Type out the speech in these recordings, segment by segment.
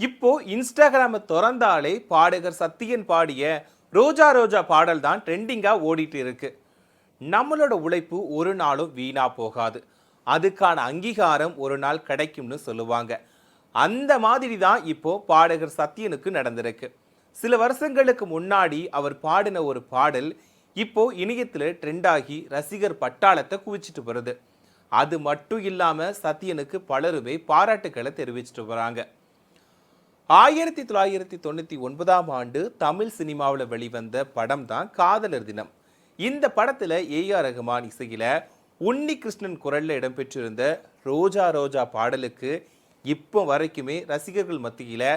இப்போ இன்ஸ்டாகிராமை திறந்தாலே பாடகர் சத்தியன் பாடிய ரோஜா ரோஜா பாடல் தான் ட்ரெண்டிங்காக ஓடிட்டு இருக்கு. நம்மளோட உழைப்பு ஒரு நாளும் வீணா போகாது. அதுக்கான அங்கீகாரம் ஒரு நாள் கிடைக்கும்னு சொல்லுவாங்க. அந்த மாதிரி தான் இப்போ பாடகர் சத்தியனுக்கு நடந்திருக்கு. சில வருஷங்களுக்கு முன்னாடி அவர் பாடின ஒரு பாடல் இப்போ இணையத்தில் ட்ரெண்டாகி ரசிகர் பட்டாளத்தை குவிச்சிட்டு வருது அது மட்டும் இல்லாமல் சத்தியனுக்கு பலருமே பாராட்டுக்களை தெரிவிச்சிட்டு வராங்க ஆயிரத்தி தொள்ளாயிரத்தி தொண்ணூற்றி ஒன்பதாம் ஆண்டு தமிழ் சினிமாவில் வெளிவந்த படம் தான் காதலர் தினம். இந்த படத்தில் ஏஆர் ரகுமான் இசையில் உன்னி கிருஷ்ணன் குரலில் இடம்பெற்றிருந்த ரோஜா ரோஜா பாடலுக்கு இப்போ வரைக்குமே ரசிகர்கள் மத்தியில்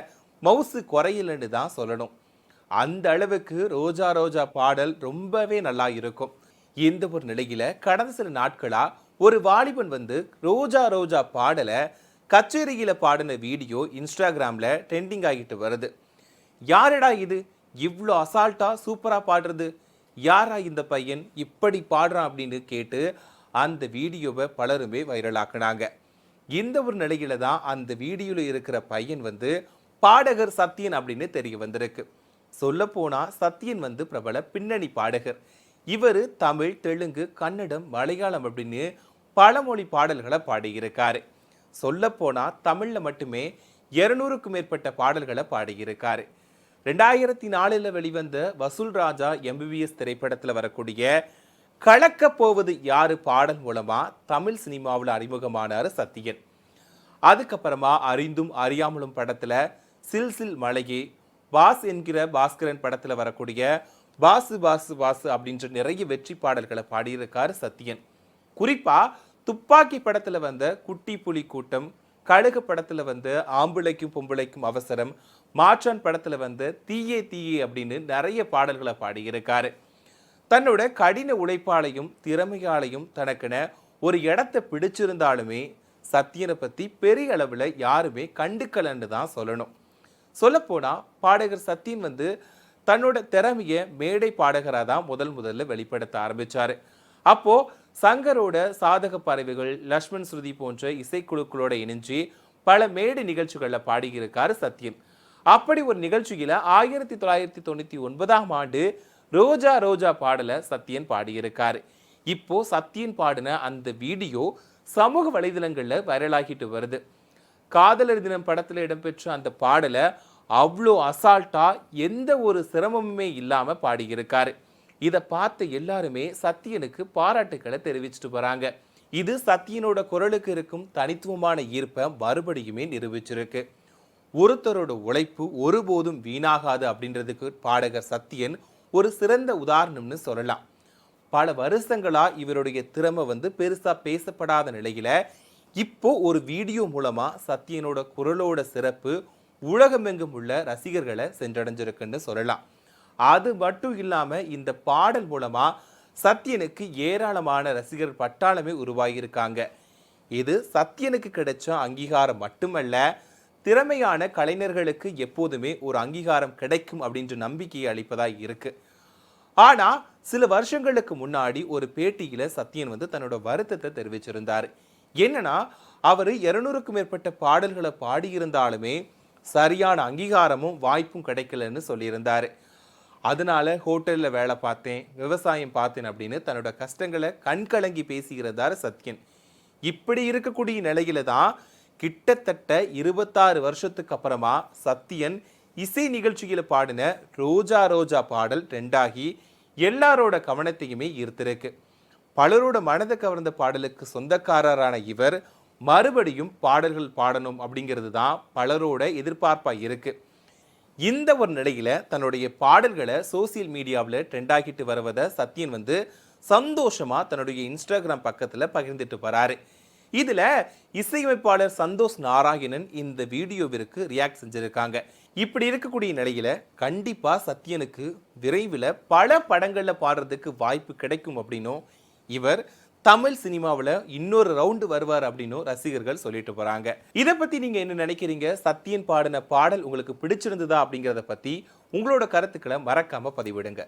மவுசு குறையிலன்னு தான் சொல்லணும். அந்த அளவுக்கு ரோஜா ரோஜா பாடல் ரொம்பவே நல்லா இருக்கும். இந்த ஒரு நிலையில் கடந்த சில நாட்களாக ஒரு வாலிபன் வந்து ரோஜா ரோஜா பாடலை கச்சேரியில் பாடின வீடியோ இன்ஸ்டாகிராமில் ட்ரெண்டிங் ஆகிட்டு வருது. யாரடா இது? இவ்வளோ அசால்ட்டாக சூப்பராக பாடுறது? யாரா இந்த பையன்? இப்படி பாடுறான் அப்படின்னு கேட்டு அந்த வீடியோவை பலருமே வைரலாக்குனாங்க. இந்த ஒரு நிலையில தான் அந்த வீடியோவில் இருக்கிற பையன் வந்து பாடகர் சத்யன் அப்படின்னு தெரிய வந்திருக்கு. சொல்லப்போனால் சத்யன் வந்து பிரபல பின்னணி பாடகர். இவர் தமிழ் தெலுங்கு கன்னடம் மலையாளம் அப்படின்னு பல மொழி பாடல்களை பாடியிருக்காரு. சொல்லப்போனா தமிழ்ல மட்டுமே இருநூறுக்கும் மேற்பட்ட பாடல்களை பாடியிருக்காரு. ரெண்டாயிரத்தி நாலில் வெளிவந்த வசூல் ராஜா எம்பிபிஎஸ் திரைப்படத்தில் வரக்கூடிய கலக்கப் போவது யாரு பாடல் மூலமா தமிழ் சினிமாவில் அறிமுகமானார் சத்யன். அதுக்கப்புறமா அறிந்தும் அறியாமலும் படத்துல சில் சில் மலையே பாஸ் என்கிற பாஸ்கரன் படத்துல வரக்கூடிய பாசு பாசு பாசு அப்படின்ற நிறைய வெற்றி பாடல்களை பாடியிருக்கார் சத்யன். குறிப்பா துப்பாக்கி படத்தில் வந்த குட்டி புலி கூட்டம் கழுகு படத்தில் வந்து ஆம்பளைக்கும் பொம்பளைக்கும் அவசரம் மாற்றான் படத்தில் வந்து தீயே தீயே அப்படின்னு நிறைய பாடல்களை பாடியிருக்காரு. தன்னோட கடின உழைப்பாலையும் திறமையாலையும் தனக்கென ஒரு இடத்தை பிடிச்சிருந்தாலுமே சத்யனை பற்றி பெரிய அளவில் யாருமே கண்டுக்கலன்னு தான் சொல்லணும். சொல்லப்போனால் பாடகர் சத்யன் வந்து தன்னோட திறமையை மேடை பாடகராக தான் முதல் முதல்ல வெளிப்படுத்த ஆரம்பித்தார் அப்போது சங்கரோட சாதக பறவைகள் லக்ஷ்மண் ஸ்ருதி போன்ற இசைக்குழுக்களோட இணைஞ்சு பல மேடை நிகழ்ச்சிகளில் பாடியிருக்காரு சத்யன் அப்படி ஒரு நிகழ்ச்சியில் ஆயிரத்தி தொள்ளாயிரத்தி தொண்ணூற்றி ஒன்பதாம் ஆண்டு ரோஜா ரோஜா பாடலை சத்யன் பாடியிருக்காரு. இப்போ சத்யன் பாடின அந்த வீடியோ சமூக வலைதளங்களில் வைரலாகிட்டு வருது. காதலர் தினம் படத்தில் இடம்பெற்ற அந்த பாடலை அவ்வளோ அசால்ட்டாக எந்த ஒரு சிரமமுமே இல்லாமல் பாடியிருக்காரு. இதை பார்த்து எல்லாருமே சத்யனுக்கு பாராட்டுக்களை தெரிவிச்சிட்டு வராங்க இது சத்தியனோட குரலுக்கு இருக்கும் தனித்துவமான ஈர்ப்பை மறுபடியுமே நிரூபிச்சிருக்கு. ஒருத்தரோட உழைப்பு ஒருபோதும் வீணாகாது அப்படின்றதுக்கு பாடகர் சத்யன் ஒரு சிறந்த உதாரணம்னு சொல்லலாம். பல வருஷங்களாக இவருடைய திறமை வந்து பெருசாக பேசப்படாத நிலையில் இப்போ ஒரு வீடியோ மூலமாக சத்தியனோட குரலோட சிறப்பு உலகமெங்கும் உள்ள ரசிகர்களை சென்றடைஞ்சிருக்குன்னு சொல்லலாம். அது மட்டும் இல்லாமல் இந்த பாடல் மூலமாக சத்யனுக்கு ஏராளமான ரசிகர் பட்டாளமே உருவாகியிருக்காங்க. இது சத்யனுக்கு கிடைச்ச அங்கீகாரம் மட்டுமல்ல திறமையான கலைஞர்களுக்கு எப்போதுமே ஒரு அங்கீகாரம் கிடைக்கும் அப்படின்ற நம்பிக்கையை அளிப்பதாக இருக்குது ஆனால் சில வருஷங்களுக்கு முன்னாடி ஒரு பேட்டியில் சத்யன் வந்து தன்னோட வருத்தத்தை தெரிவிச்சிருந்தார். என்னன்னா அவர் இருநூறுக்கும் மேற்பட்ட பாடல்களை பாடியிருந்தாலுமே சரியான அங்கீகாரமும் வாய்ப்பும் கிடைக்கலன்னு சொல்லியிருந்தார். அதனால ஹோட்டலில் வேலை பார்த்தேன் விவசாயம் பார்த்தேன் அப்படின்னு தன்னோட கஷ்டங்களை கண்கலங்கி பேசுகிறதாரு சத்யன். இப்படி இருக்கக்கூடிய நிலையில தான் கிட்டத்தட்ட இருபத்தாறு வருஷத்துக்கு அப்புறமா சத்யன் இசை நிகழ்ச்சியில் பாடின ரோஜா ரோஜா பாடல் ரெண்டாகி எல்லாரோட கவனத்தையுமே ஈர்த்திருக்கு. பலரோட மனதை கவர்ந்த பாடலுக்கு சொந்தக்காரரான இவர் மறுபடியும் பாடல்கள் பாடணும் அப்படிங்கிறது தான் பலரோட எதிர்பார்ப்பாக இருக்குது இந்த ஒரு நிலையில் தன்னுடைய பாடல்களை சோசியல் மீடியாவில் ட்ரெண்ட் ஆகிட்டு வருவதை சத்யன் வந்து சந்தோஷமாக தன்னுடைய இன்ஸ்டாகிராம் பக்கத்தில் பகிர்ந்துட்டு வராரு. இதில் இசையமைப்பாளர் சந்தோஷ் நாராயணன் இந்த வீடியோவிற்கு ரியாக்ட் செஞ்சுருக்காங்க. இப்படி இருக்கக்கூடிய நிலையில் கண்டிப்பாக சத்யனுக்கு விரைவில் பல படங்களில் பாடுறதுக்கு வாய்ப்பு கிடைக்கும் அப்படின்னும் இவர் தமிழ் சினிமாவில் இன்னொரு ரவுண்டு வருவார் அப்படின்னும் ரசிகர்கள் சொல்லிட்டு போகிறாங்க இதை பற்றி நீங்கள் என்ன நினைக்கிறீங்க? சத்யன் பாடின பாடல் உங்களுக்கு பிடிச்சிருந்ததா அப்படிங்கிறத பற்றி உங்களோட கருத்துக்களை மறக்காமல் பதிவிடுங்க.